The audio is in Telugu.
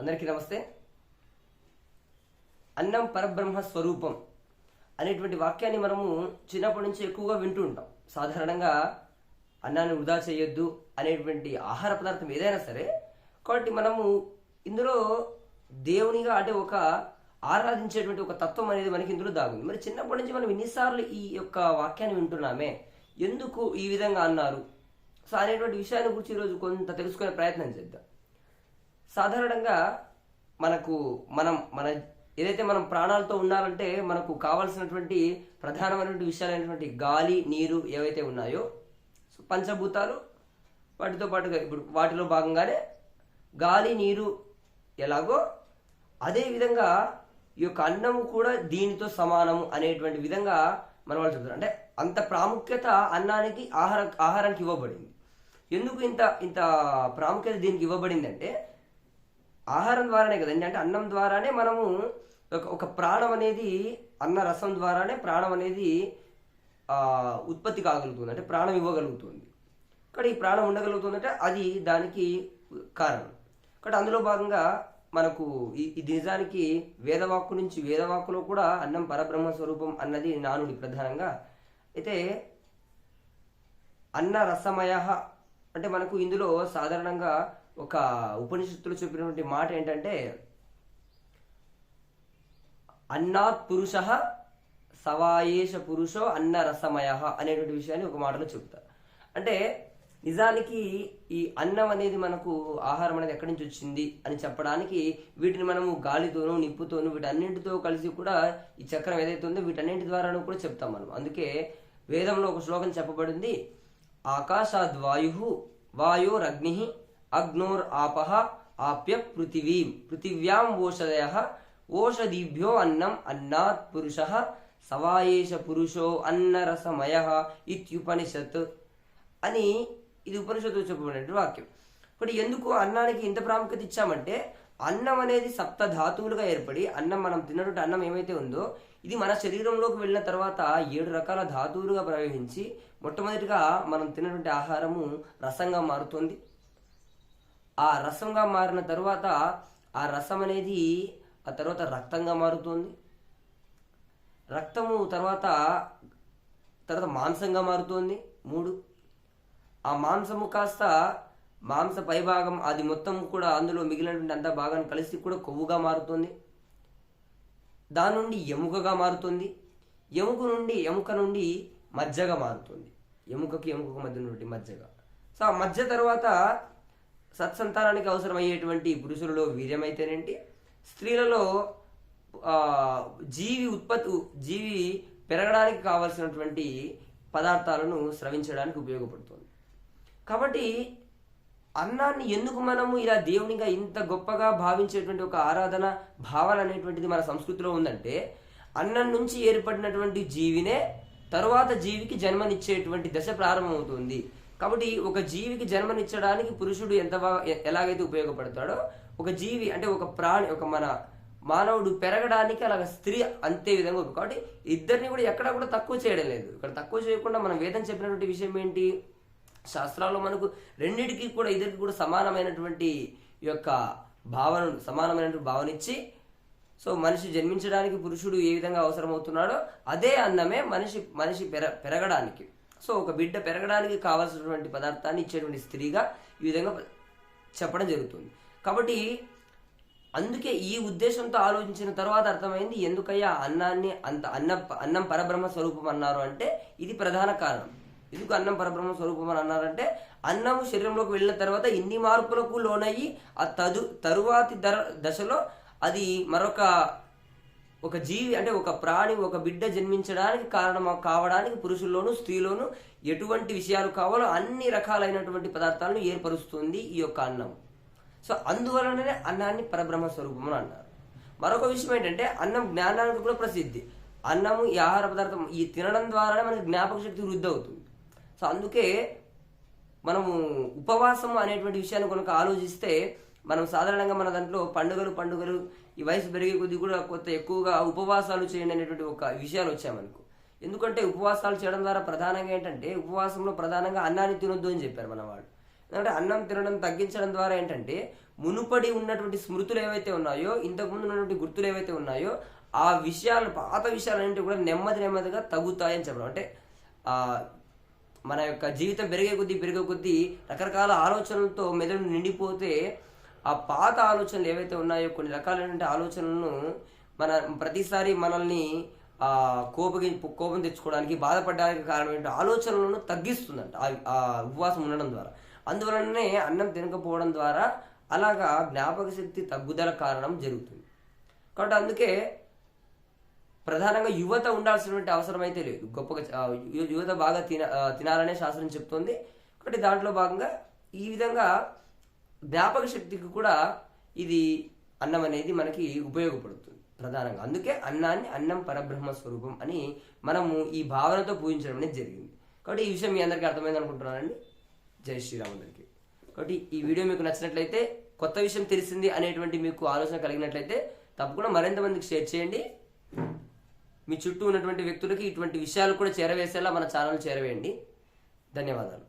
అందరికీ నమస్తే. అన్నం పరబ్రహ్మ స్వరూపం అనేటువంటి వాక్యాన్ని మనము చిన్నప్పటి నుంచి ఎక్కువగా వింటూ ఉంటాం. సాధారణంగా అన్నాన్ని వృధా చేయొద్దు అనేటువంటి ఆహార పదార్థం ఏదైనా సరే కాబట్టి మనము ఇందులో దేవునిగా అంటే ఒక ఆరాధించేటువంటి ఒక తత్వం అనేది మనకి ఇందులో దాగుంది. మరి చిన్నప్పటి నుంచి మనం ఎన్నిసార్లు ఈ యొక్క వాక్యాన్ని వింటున్నామే? ఎందుకు ఈ విధంగా అన్నారు? సో అనేటువంటి విషయాన్ని గురించి ఈరోజు కొంత తెలుసుకునే ప్రయత్నం చేద్దాం. సాధారణంగా మనకు మనం మన ఏదైతే మనం ప్రాణాలతో ఉండాలంటే మనకు కావాల్సినటువంటి ప్రధానమైనటువంటి విషయాలైనటువంటి గాలి నీరు ఏవైతే ఉన్నాయో సో పంచభూతాలు వాటితో పాటుగా ఇప్పుడు వాటిలో భాగంగానే గాలి నీరు ఎలాగో అదే విధంగా ఈ యొక్క అన్నము కూడా దీనితో సమానము అనేటువంటి విధంగా మన వాళ్ళు చెప్తారు అంటే అంత ప్రాముఖ్యత అన్నానికి ఆహార ఆహారానికి ఇవ్వబడింది. ఎందుకు ఇంత ఇంత ప్రాముఖ్యత దీనికి ఇవ్వబడింది అంటే ఆహారం ద్వారానే కదండి అంటే అన్నం ద్వారానే మనము ఒక ఒక ప్రాణం అనేది అన్న రసం ద్వారానే ప్రాణం అనేది ఉత్పత్తి కాగలుగుతుంది. అంటే ప్రాణం ఇవ్వగలుగుతుంది. కాబట్టి ఈ ప్రాణం ఉండగలుగుతుందంటే అది దానికి కారణం. కాబట్టి అందులో భాగంగా మనకు ఈ- ఇది నిజానికి వేదవాక్కు నుంచి వేదవాక్కులో కూడా అన్నం పరబ్రహ్మ స్వరూపం అన్నది నానుడి ప్రధానంగా. అయితే అన్న రసమయ అంటే మనకు ఇందులో సాధారణంగా ఒక ఉపనిషత్తులు చెప్పినటువంటి మాట ఏంటంటే అన్నాత్ పురుష సవాయేష పురుషో అన్న రసమయ అనేటువంటి విషయాన్ని ఒక మాటలో చెప్తారు అంటే నిజానికి ఈ అన్నం అనేది మనకు ఆహారం అనేది ఎక్కడి నుంచి వచ్చింది అని చెప్పడానికి వీటిని మనము గాలితోనూ నిప్పుతోనూ వీటన్నింటితో కలిసి కూడా ఈ చక్రం ఏదైతే ఉందో వీటన్నింటి ద్వారాను కూడా చెప్తాం మనం. అందుకే వేదంలో ఒక శ్లోకం చెప్పబడింది ఆకాశాద్ వాయు వాయోరగ్ని అగ్నోర్ ఆపహ ఆప్య పృథివీం. పృథివ్యాం ఓషధయ ఓషధీభ్యో అన్నం అన్నాత్ పురుష సవాయేష పురుషో అన్నరసమయ ఇత్యుపనిషత్ అని ఇది ఉపనిషత్తు చెప్పబడినటువంటి వాక్యం. ఇప్పుడు ఎందుకు అన్నానికి ఇంత ప్రాముఖ్యత ఇచ్చామంటే అన్నం అనేది సప్త ధాతువులుగా ఏర్పడి అన్నం మనం తిన్నటువంటి అన్నం ఏమైతే ఉందో ఇది మన శరీరంలోకి వెళ్ళిన తర్వాత ఏడు రకాల ధాతువులుగా ప్రవహించి మొట్టమొదటిగా మనం తిన్నటువంటి ఆహారము రసంగా మారుతుంది. ఆ రసంగా మారిన తర్వాత ఆ రసం అనేది ఆ తర్వాత రక్తంగా మారుతుంది. రక్తము తర్వాత తర్వాత మాంసంగా మారుతుంది. మూడు ఆ మాంసము కాస్త మాంస పైభాగం అది మొత్తం కూడా అందులో మిగిలినటువంటి అంత భాగాన్ని కలిసి కూడా కొవ్వుగా మారుతుంది. దాని నుండి ఎముకగా మారుతుంది. ఎముక నుండి ఎముక నుండి మజ్జగా మారుతుంది. ఎముకకి ఎముకకు మధ్య నుండి మజ్జగా. సో ఆ మజ్జ తర్వాత సత్సంతానానికి అవసరమయ్యేటువంటి పురుషులలో వీర్యమైతేనేంటి? స్త్రీలలో జీవి ఉత్పత్తి జీవి పెరగడానికి కావలసినటువంటి పదార్థాలను స్రవించడానికి ఉపయోగపడుతుంది. కాబట్టి అన్నాన్ని ఎందుకు మనము ఇలా దేవునిగా ఇంత గొప్పగా భావించేటువంటి ఒక ఆరాధన భావన అనేటువంటిది మన సంస్కృతిలో ఉందంటే అన్నం నుంచి ఏర్పడినటువంటి జీవినే తరువాత జీవికి జన్మనిచ్చేటువంటి దశ ప్రారంభమవుతుంది. కాబట్టి ఒక జీవికి జన్మనిచ్చడానికి పురుషుడు ఎంత ఎలాగైతే ఉపయోగపడతాడో ఒక జీవి అంటే ఒక ప్రాణి ఒక మన మానవుడు పెరగడానికి అలాగ స్త్రీ అంతే విధంగా కాబట్టి ఇద్దరిని కూడా ఎక్కడా కూడా తక్కువ చేయడం లేదు. ఇక్కడ తక్కువ చేయకుండా మనం వేదం చెప్పినటువంటి విషయం ఏంటి? శాస్త్రాల్లో మనకు రెండింటికి కూడా ఇద్దరికి కూడా సమానమైనటువంటి ఈ యొక్క భావనను సమానమైనటువంటి భావన ఇచ్చి సో మనిషి జన్మించడానికి పురుషుడు ఏ విధంగా అవసరమవుతున్నాడో అదే అన్నమే మనిషి మనిషి పెర పెరగడానికి. సో ఒక బిడ్డ పెరగడానికి కావాల్సినటువంటి పదార్థాన్ని ఇచ్చేటువంటి స్త్రీగా ఈ విధంగా చెప్పడం జరుగుతుంది. కాబట్టి అందుకే ఈ ఉద్దేశంతో ఆలోచించిన తర్వాత అర్థమైంది ఎందుకయ్యా అన్నాన్ని అంత అన్న అన్నం పరబ్రహ్మ స్వరూపం అన్నారు అంటే ఇది ప్రధాన కారణం. ఎందుకు అన్నం పరబ్రహ్మ స్వరూపం అని అన్నారంటే అన్నము శరీరంలోకి వెళ్ళిన తర్వాత ఇన్ని మార్పులకు లోనయ్యి ఆ తదు తరువాతి దర దశలో అది మరొక ఒక జీవి అంటే ఒక ప్రాణి ఒక బిడ్డ జన్మించడానికి కారణం కావడానికి పురుషుల్లోను స్త్రీలోను ఎటువంటి విషయాలు కావాలో అన్ని రకాలైనటువంటి పదార్థాలను ఏర్పరుస్తుంది ఈ యొక్క అన్నం. సో అందువలననే అన్నాన్ని పరబ్రహ్మ స్వరూపం అని అన్నారు. మరొక విషయం ఏంటంటే అన్నం జ్ఞానానికి కూడా ప్రసిద్ధి. అన్నము ఈ ఆహార పదార్థం ఈ తినడం ద్వారానే మనకి జ్ఞాపక శక్తి వృద్ధి అవుతుంది. సో అందుకే మనము ఉపవాసం అనేటువంటి విషయాన్ని కనుక ఆలోచిస్తే మనం సాధారణంగా మన దాంట్లో పండుగలు పండుగలు ఈ వయసు పెరిగే కొద్ది కూడా కొంత ఎక్కువగా ఉపవాసాలు చేయండి అనేటువంటి ఒక విషయాలు వచ్చామనుకో ఎందుకంటే ఉపవాసాలు చేయడం ద్వారా ప్రధానంగా ఏంటంటే ఉపవాసంలో ప్రధానంగా అన్నాన్ని తినొద్దు అని చెప్పారు మన వాళ్ళు అంటే అన్నం తినడం తగ్గించడం ద్వారా ఏంటంటే మునుపడి ఉన్నటువంటి స్మృతులు ఏవైతే ఉన్నాయో ఇంతకుముందు ఉన్నటువంటి గుర్తులు ఏవైతే ఉన్నాయో ఆ విషయాలు పాత విషయాలన్నింటి కూడా నెమ్మది నెమ్మదిగా తగ్గుతాయని చెప్పడం. అంటే మన యొక్క జీవితం పెరిగే కొద్దీ పెరిగే కొద్దీ రకరకాల ఆలోచనలతో మెదడు నిండిపోతే ఆ పాత ఆలోచనలు ఏవైతే ఉన్నాయో కొన్ని రకాలైన ఆలోచనలను మన ప్రతిసారి మనల్ని కోపగి కోపం తెచ్చుకోవడానికి బాధపడడానికి కారణం కారణమైన ఆలోచనలను తగ్గిస్తుందంట. ఆ- ఉపవాసం ఉండడం ద్వారా. అందువలననే అన్నం తినకపోవడం ద్వారా అలాగా జ్ఞాపక శక్తి తగ్గుదల కారణం జరుగుతుంది. కాబట్టి అందుకే ప్రధానంగా యువత ఉండాల్సినటువంటి అవసరం అయితే లేదు. గొప్పగా యువత బాగా తిన తినాలనే శాస్త్రం చెప్తోంది. కాబట్టి దాంట్లో భాగంగా ఈ విధంగా వ్యాపక శక్తికి కూడా ఇది అన్నం అనేది మనకి ఉపయోగపడుతుంది ప్రధానంగా. అందుకే అన్నాన్ని అన్నం పరబ్రహ్మ స్వరూపం అని మనము ఈ భావనతో పూజించడం అనేది జరిగింది. కాబట్టి ఈ విషయం మీ అందరికీ అర్థమైంది అనుకుంటున్నానండి. జై శ్రీరామ్ అందరికీ. కాబట్టి ఈ వీడియో మీకు నచ్చినట్లయితే కొత్త విషయం తెలిసింది అనేటువంటి మీకు ఆలోచన కలిగినట్లయితే తప్పకుండా మరింత మందికి షేర్ చేయండి. మీ చుట్టూ ఉన్నటువంటి వ్యక్తులకి ఇటువంటి విషయాలు కూడా చేరవేసేలా మన ఛానల్ చేరవేయండి. ధన్యవాదాలు.